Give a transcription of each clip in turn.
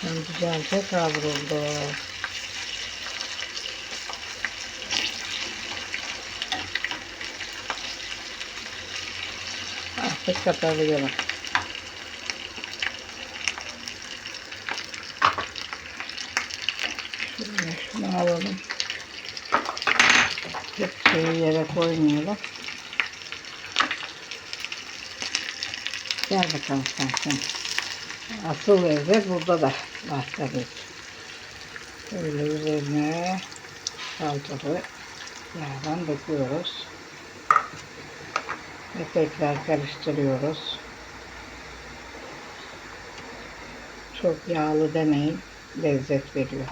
Hem güzelce kavruldu. Artık kapatabilirim. Şöyle şunu alalım. Hep şeyi yere koymayalım. Gel bakalım sen sen. Asıl lezzet burada da var tabii. Böyle üzerine salçalı yağdan döküyoruz. Ve tekrar karıştırıyoruz. Çok yağlı demeyin. Lezzet veriyor.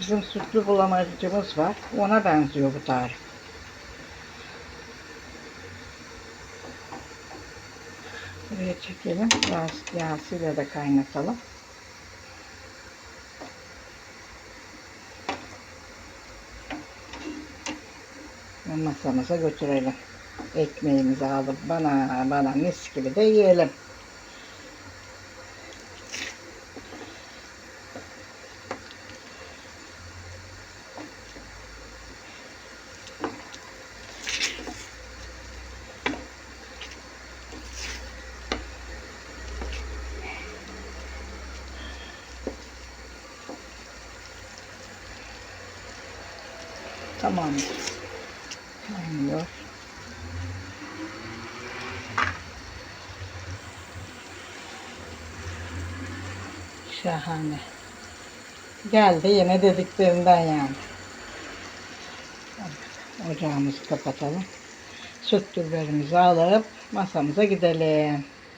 Bizim sütlü bulamacımız var. Ona benziyor bu tarif. Buraya çekelim. Biraz yağsıyla da kaynatalım. Ve masamıza götürelim. Ekmeğimizi alıp bana bana mis gibi de yiyelim. Tamamdır. Kaynıyor. Şahane. Geldi yine dediklerimden yani. Ocağımızı kapatalım. Süt biberimizi alıp masamıza gidelim.